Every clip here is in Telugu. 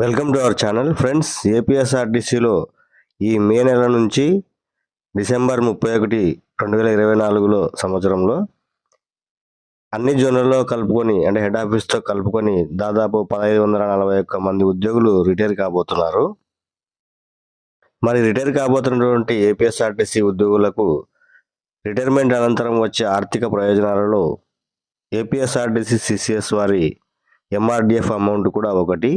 Welcome to our channel friends ఏపీఎస్ఆర్టీసీలో ఈ మే నెల నుంచి డిసెంబర్ ముప్పై ఒకటి రెండు వేల ఇరవై నాలుగులో సంవత్సరంలో అన్ని జోన్లలో కలుపుకొని అంటే హెడ్ ఆఫీస్తో కలుపుకొని దాదాపు పదహైదు వందల నలభై ఒక్క మంది ఉద్యోగులు రిటైర్ కాబోతున్నారు. మరి రిటైర్ కాబోతున్నటువంటి ఏపీఎస్ఆర్టీసీ ఉద్యోగులకు రిటైర్మెంట్ అనంతరం వచ్చే ఆర్థిక ప్రయోజనాలలో ఏపీఎస్ఆర్టీసీ సిసిఎస్ వారి ఎంఆర్డిఎఫ్ అమౌంట్ కూడా ఒకటి.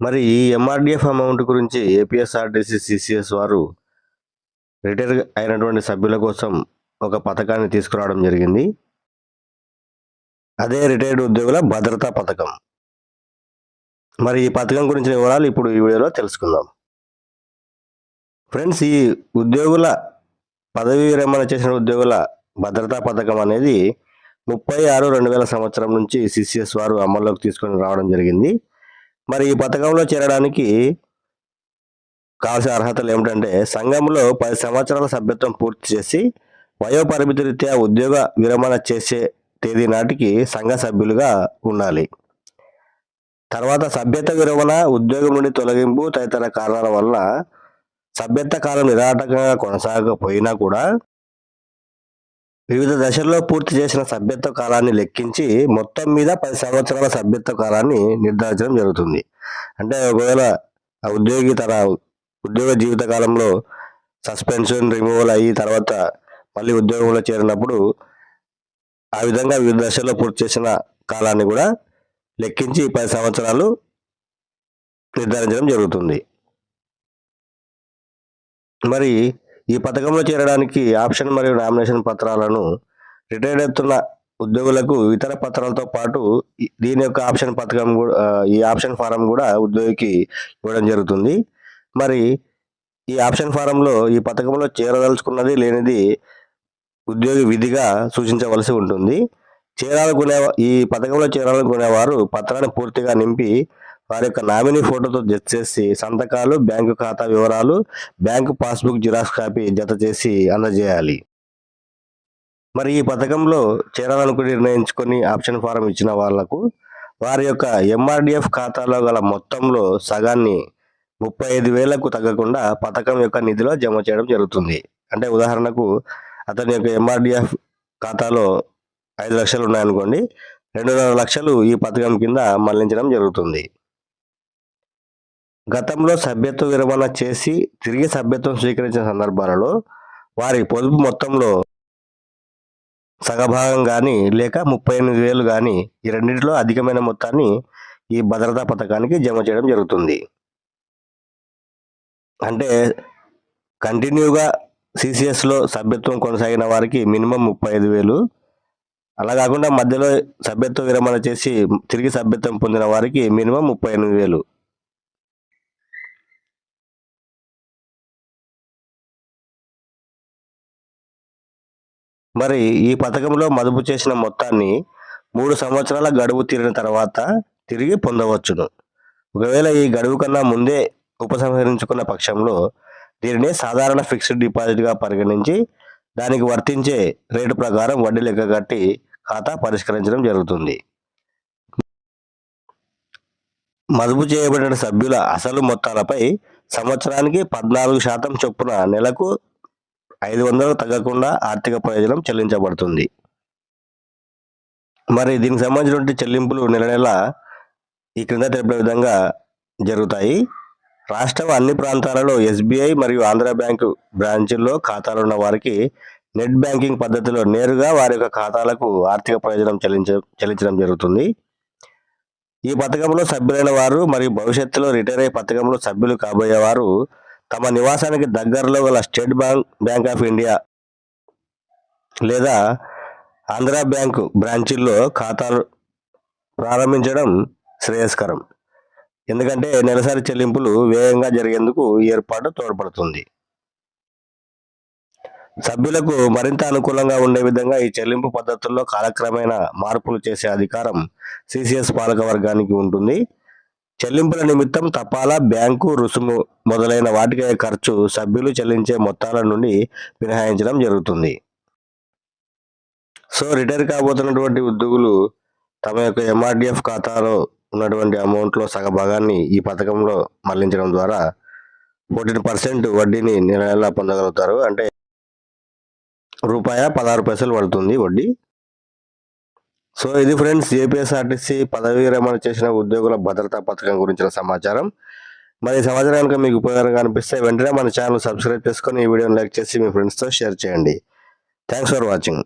మరి ఈ ఎంఆర్డిఎఫ్ అమౌంట్ గురించి ఏపీఎస్ఆర్టీసీ సిసిఎస్ వారు రిటైర్ అయినటువంటి సభ్యుల కోసం ఒక పథకాన్ని తీసుకురావడం జరిగింది. అదే రిటైర్డ్ ఉద్యోగుల భద్రతా పథకం. మరి ఈ పథకం గురించిన వివరాలు ఇప్పుడు ఈ వీడియోలో తెలుసుకుందాం. ఫ్రెండ్స్ ఈ ఉద్యోగుల పదవీ విరమణ చేసిన ఉద్యోగుల భద్రతా పథకం అనేది ముప్పై ఆరు రెండు వేల సంవత్సరం నుంచి సిసిఎస్ వారు అమల్లోకి తీసుకొని రావడం జరిగింది. మరి ఈ పథకంలో చేరడానికి కావాల్సిన అర్హతలు ఏమిటంటే సంఘంలో పది సంవత్సరాల సభ్యత్వం పూర్తి చేసి వయోపరిమితి రీత్యా ఉద్యోగ విరమణ చేసే తేదీ నాటికి సంఘ సభ్యులుగా ఉండాలి. తర్వాత సభ్యత విరమణ ఉద్యోగం నుండి తొలగింపు తదితర కారణాల వల్ల సభ్యత కాలం నిరాటకంగా కొనసాగకపోయినా కూడా వివిధ దశల్లో పూర్తి చేసిన సభ్యత్వ కాలాన్ని లెక్కించి మొత్తం మీద పది సంవత్సరాల సభ్యత్వ కాలాన్ని నిర్ధారించడం జరుగుతుంది. అంటే ఒకవేళ ఆ ఉద్యోగి తన ఉద్యోగ జీవిత కాలంలో సస్పెన్షన్ రిమూవల్ అయ్యి తర్వాత మళ్ళీ ఉద్యోగంలో చేరినప్పుడు ఆ విధంగా వివిధ దశల్లో పూర్తి చేసిన కాలాన్ని కూడా లెక్కించి పది సంవత్సరాలు నిర్ధారించడం జరుగుతుంది. మరి ఈ పథకంలో చేరడానికి ఆప్షన్ మరియు నామినేషన్ పత్రాలను రిటైర్డ్ అవుతున్న ఉద్యోగులకు ఇతర పత్రాలతో పాటు దీని యొక్క ఆప్షన్ పథకం కూడా ఈ ఆప్షన్ ఫారం కూడా ఉద్యోగికి ఇవ్వడం జరుగుతుంది. మరి ఈ ఆప్షన్ ఫారంలో ఈ పథకంలో చేరదలుచుకున్నది లేనిది ఉద్యోగి విధిగా సూచించవలసి ఉంటుంది. చేరాలనుకునే ఈ పథకంలో చేరాలనుకునేవారు పత్రాన్ని పూర్తిగా నింపి వారి యొక్క నామినీ ఫోటోతో జత చేసి సంతకాలు బ్యాంకు ఖాతా వివరాలు బ్యాంకు పాస్బుక్ జిరాక్స్ కాపీ జత చేసి అందజేయాలి. మరి ఈ పథకంలో చేరాలనుకుని నిర్ణయించుకొని ఆప్షన్ ఫారం ఇచ్చిన వాళ్ళకు వారి యొక్క ఎంఆర్డిఎఫ్ ఖాతాలో గల మొత్తంలో సగాన్ని ముప్పై ఐదు వేలకు తగ్గకుండా పథకం యొక్క నిధిలో జమ చేయడం జరుగుతుంది. అంటే ఉదాహరణకు అతని యొక్క ఎంఆర్డిఎఫ్ ఖాతాలో ఐదు లక్షలు ఉన్నాయనుకోండి రెండున్నర లక్షలు ఈ పథకం కింద మళ్ళించడం జరుగుతుంది. గతంలో సభ్యత్వ విరమణ చేసి తిరిగి సభ్యత్వం స్వీకరించిన సందర్భాలలో వారి పొదుపు మొత్తంలో సగభాగం కానీ లేక ముప్పై ఎనిమిది వేలు కానీ ఈ రెండింటిలో అధికమైన మొత్తాన్ని ఈ భద్రతా పథకానికి జమ చేయడం జరుగుతుంది. అంటే కంటిన్యూగా సిసిఎస్లో సభ్యత్వం కొనసాగిన వారికి మినిమం ముప్పై ఐదు వేలు. అలా కాకుండా మధ్యలో సభ్యత్వ విరమణ చేసి తిరిగి సభ్యత్వం పొందిన వారికి మినిమం ముప్పై ఎనిమిది వేలు. మరి ఈ పథకంలో మదుపు చేసిన మొత్తాన్ని మూడు సంవత్సరాల గడువు తీరిన తర్వాత తిరిగి పొందవచ్చును. ఒకవేళ ఈ గడువు కన్నా ముందే ఉపసంహరించుకున్న పక్షంలో దీనిని సాధారణ ఫిక్స్డ్ డిపాజిట్గా పరిగణించి దానికి వర్తించే రేటు ప్రకారం వడ్డీ లెక్క కట్టి ఖాతా పరిష్కరించడం జరుగుతుంది. మదుపు చేయబడిన సభ్యుల అసలు మొత్తాలపై సంవత్సరానికి పద్నాలుగు శాతం చొప్పున నెలకు ఐదు వందలు తగ్గకుండా ఆర్థిక ప్రయోజనం చెల్లించబడుతుంది. మరి దీనికి సంబంధించినటువంటి చెల్లింపులు నెల నెల ఈ క్రింద తెలిపిన విధంగా జరుగుతాయి. రాష్ట్రం అన్ని ప్రాంతాలలో ఎస్బీఐ మరియు ఆంధ్ర బ్యాంకు బ్రాంచుల్లో ఖాతాలు ఉన్న వారికి నెట్ బ్యాంకింగ్ పద్ధతిలో నేరుగా వారి యొక్క ఖాతాలకు ఆర్థిక ప్రయోజనం చెల్లించ చెల్లించడం జరుగుతుంది. ఈ పథకంలో సభ్యులైన వారు మరియు భవిష్యత్తులో రిటైర్ అయ్యే పథకంలో సభ్యులు కాబోయే వారు తమ నివాసానికి దగ్గరలో గల state bank bank of India లేదా ఆంధ్ర బ్యాంకు బ్రాంచీల్లో ఖాతాలు ప్రారంభించడం శ్రేయస్కరం. ఎందుకంటే నెలసరి చెల్లింపులు వేగంగా జరిగేందుకు ఏర్పాటు తోడ్పడుతుంది. సభ్యులకు మరింత అనుకూలంగా ఉండే విధంగా ఈ చెల్లింపు పద్ధతుల్లో కాలక్రమేణా మార్పులు చేసే అధికారం సిసిఎస్ పాలక వర్గానికి ఉంటుంది. చెల్లింపుల నిమిత్తం తపాలా బ్యాంకు రుసుము మొదలైన వాటికి ఖర్చు సభ్యులు చెల్లించే మొత్తాల నుండి మినహాయించడం జరుగుతుంది. సో రిటైర్ కాబోతున్నటువంటి ఉద్యోగులు తమ యొక్క ఎంఆర్డిఎఫ్ ఖాతాలో ఉన్నటువంటి అమౌంట్లో సగ భాగాన్ని ఈ పథకంలో మళ్ళించడం ద్వారా ఫోర్టీన్ పర్సెంట్ వడ్డీని నెల నెలా పొందగలుగుతారు. అంటే రూపాయ పదహారు పైసలు పడుతుంది వడ్డీ. సో ఇది ఫ్రెండ్స్ ఏపీఎస్ఆర్టీసీ పదవీ విరమణ చేసిన ఉద్యోగుల భద్రతా పథకం గురించిన సమాచారం. మరి ఈ సమాచారం కనుక మీకు ఉపయోగకరంగా అనిపిస్తే వెంటనే మన ఛానల్ సబ్స్క్రైబ్ చేసుకొని ఈ వీడియోని లైక్ చేసి మీ ఫ్రెండ్స్తో షేర్ చేయండి. Thanks for watching.